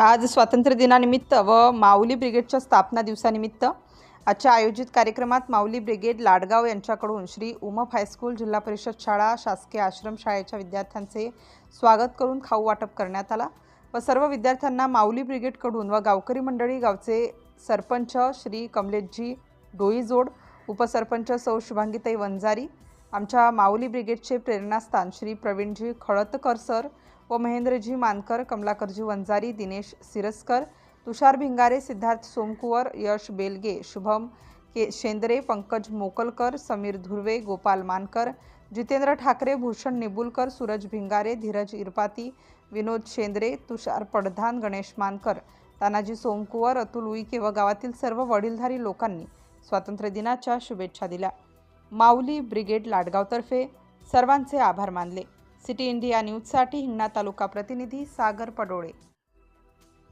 आज स्वातंत्र्य दिनानिमित्त व माऊली ब्रिगेडच्या स्थापना दिवसानिमित्त आजच्या आयोजित कार्यक्रमात माऊली ब्रिगेड लाडगाव यांच्याकडून श्री उमप हायस्कूल जिल्हा परिषद शाळा शासकीय आश्रमशाळेच्या विद्यार्थ्यांचे स्वागत करून खाऊ वाटप करण्यात आला व सर्व विद्यार्थ्यांना माऊली ब्रिगेडकडून व गावकरी मंडळी गावचे सरपंच श्री कमलेशजी डोईजोड उपसरपंच सौ शुभांगीताई वंजारी आमच्या माऊली ब्रिगेडचे प्रेरणास्थान श्री प्रवीणजी खळतकर सर व महेंद्रजी मानकर कमलाकरजी वंजारी दिनेश सिरस्कर तुषार भिंगारे सिद्धार्थ सोमकुवर यश बेलगे शुभम के शेंद्रे पंकज मोकलकर समीर धुर्वे गोपाल मानकर जितेंद्र ठाकरे भूषण निबुलकर सूरज भिंगारे धीरज इरपाती विनोद शेंद्रे तुषार पडधान गणेश मानकर तानाजी सोमकुवर अतुल उईके व गावातील सर्व वडीलधारी लोकांनी स्वातंत्र्य दिनाच्या शुभेच्छा दिल्या. माऊली ब्रिगेड लाडगावतर्फे सर्वांचे आभार मानले. सिटी इंडिया न्यूजसाठी हिंगणा तालुका प्रतिनिधी सागर पडोळे.